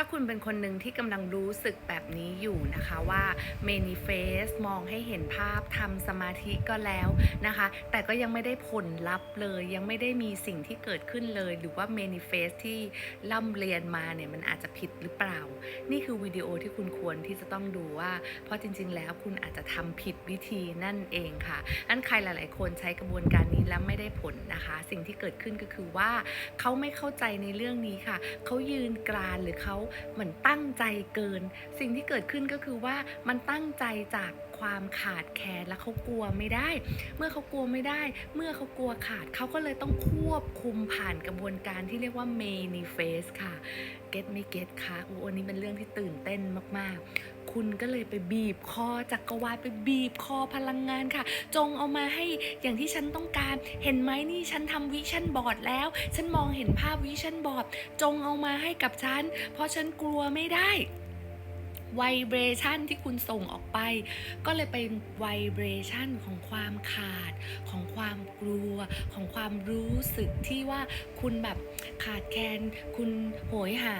าคุณเป็นคนหนึ่งที่กำลังรู้สึกแบบนี้อยู่นะคะว่า manifest มองให้เห็นภาพทำสมาธิก็แล้วนะคะ แต่ก็ยังไม่ได้ผลลัพธ์เลย ยังไม่ได้มีสิ่งที่เกิดขึ้นเลย หรือว่า manifest ที่ล่ำเรียนมาเนี่ยมันอาจจะผิดหรือเปล่า นี่คือวิดีโอที่คุณควรที่จะต้องดูว่า เพราะจริง ๆ แล้วคุณอาจจะทำผิดวิธีนั่นเองค่ะอันใครหลาย ๆ คนใช้กระบวนการนี้แล้วไม่ได้ผลนะคะ สิ่งที่เกิดขึ้นก็คือว่าเขาไม่เข้าใจในเรื่องนี้ค่ะ เขายืนกรานหรือเขาเหมือนตั้งใจเกิน สิ่งที่เกิดขึ้นก็คือว่ามันตั้งใจจาก ความขาดแคลนและเขากลัวไม่ได้ เมื่อเขากลัวไม่ได้ เมื่อเขากลัวขาดเขาก็เลยต้องควบคุมผ่านกระบวนการที่เรียกว่า manifest ค่ะ get ไม่ get ค่ะอันนี้เป็นเรื่องที่ตื่นเต้นมากๆ คุณก็เลยไปบีบคอจักรวาลไปบีบคอพลังงานค่ะ จงเอามาให้อย่างที่ฉันต้องการ เห็นไหมนี่ฉันทำวิชั่นบอร์ดแล้ว ฉันมองเห็นภาพวิชั่นบอร์ดจงเอามาให้กับฉัน เพราะฉันกลัวไม่ได้ ไวเบรชันที่คุณส่งออกไป ก็เลยเป็นไวเบรชันของความขาด ของความกลัว ของความรู้สึกที่ว่าคุณแบบขาดแคลนคุณโหยหา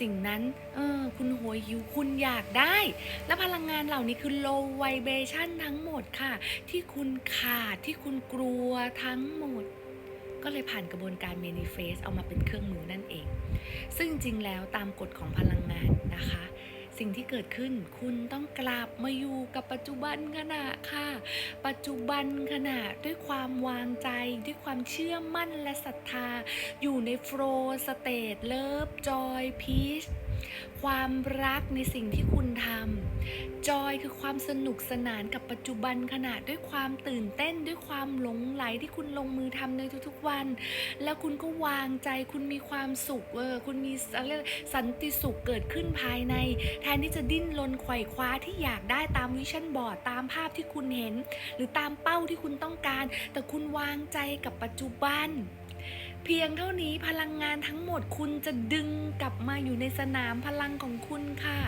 สิ่งนั้นเออคุณโหยหิวคุณอยากได้ และพลังงานเหล่านี้คือ low vibration ทั้งหมดค่ะ ที่คุณขาดที่คุณกลัวทั้งหมดก็เลยผ่านกระบวนการ manifest เอามาเป็นเครื่องมือนั่นเอง ซึ่งจริงแล้วตามกฎของพลังงานนะคะ สิ่งที่เกิดขึ้น คุณต้องกลับมาอยู่กับปัจจุบันขณะค่ะ ปัจจุบันขณะด้วยความวางใจ ด้วยความเชื่อมั่นและศรัทธา อยู่ในโฟล์สเตทเลิฟจอยพีชความรักในสิ่งที่คุณทำจอยคือความสนุกสนานกับปัจจุบันขณะด้วยความตื่นเต้นด้วยความหลงไหลที่คุณลงมือทำในทุกๆวัน แล้วคุณก็วางใจคุณมีความสุขเออคุณมีอะไรสันติสุขเกิดขึ้นภายในแทนที่จะดิ้นรนไขว่คว้าที่อยากได้ตามวิชั่นบอร์ดตามภาพที่คุณเห็น หรือตามเป้าที่คุณต้องการ แต่คุณวางใจกับปัจจุบัน เพียงเท่านี้พลังงานทั้งหมดคุณจะดึงกลับมาอยู่ในสนามพลังของคุณค่ะ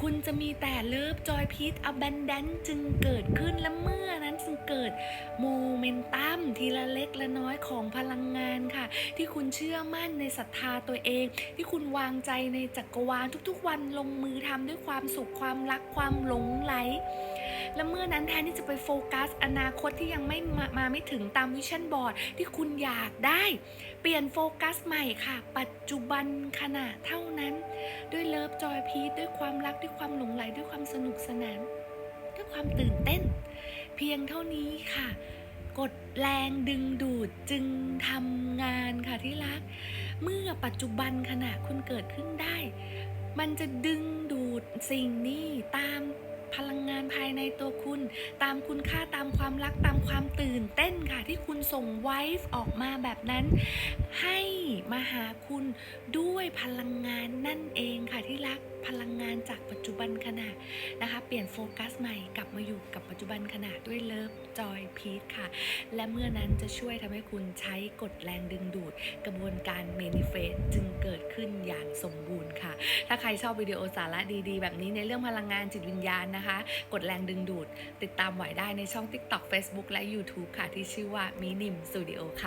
คุณจะมีแต่เลิฟจอยพี e อ b บ n แดนจึงเกิดขึ้นและเมื่อนั้นจึงเกิดโมเมนตัมทีละเล็กละน้อยของพลังงานค่ะ ที่คุณเชื่อมั่นในศรัทธาตัวเอง ที่คุณวางใจในจักรวาลทุกๆวันลงมือทำด้วยความสุขความรักความหลงไหล และเมื่อนั้นแทนที่จะไปโฟกัส อนาคตที่ยังไม่มามาไม่ถึงตามวิชั่นบอร์ดที่คุณอยากได้ เปลี่ยนโฟกัสใหม่ค่ะ ปัจจุบันขณะเท่านั้น ด้วยเลิฟจอยพีด้วยความรักด้วยความหลงไหลด้วยความสนุกสนาน ด้วยความตื่นเต้น เพียงเท่านี้ค่ะกดแรงดึงดูดจึงทำงานค่ะที่รัก เมื่อปัจจุบันขณะคุณเกิดขึ้นได้ มันจะดึงดูดสิ่งนี้ตาม พลังงานภายในตัวคุณ ตามคุณค่าตามความรักตามความตื่นเต้นค่ะที่คุณส่งไวฟ์ออกมาแบบนั้น ให้มาหาคุณด้วยพลังงานนั่นเองค่ะที่รักพลังงานจากปัจจุบันขณะนะคะ เปลี่ยนโฟกัสใหม่กลับมาอยู่กับปัจจุบันขณะด้วยเลิฟจอยพีทค่ะ และเมื่อนั้นจะช่วยทำให้คุณใช้กฎแรงดึงดูด กระบวนการเมนิเฟสจึงเกิดขึ้นอย่างสมบูรณ์ค่ะ ถ้าใครชอบวิดีโอสาระดีๆ แบบนี้ในเรื่องพลังงานจิตวิญญาณนะคะนะคะ กดแรงดึงดูด ติดตามไหวได้ในช่อง TikTok Facebook และ YouTube ค่ะ ที่ชื่อว่ามินิมสตูดิโอค่ะ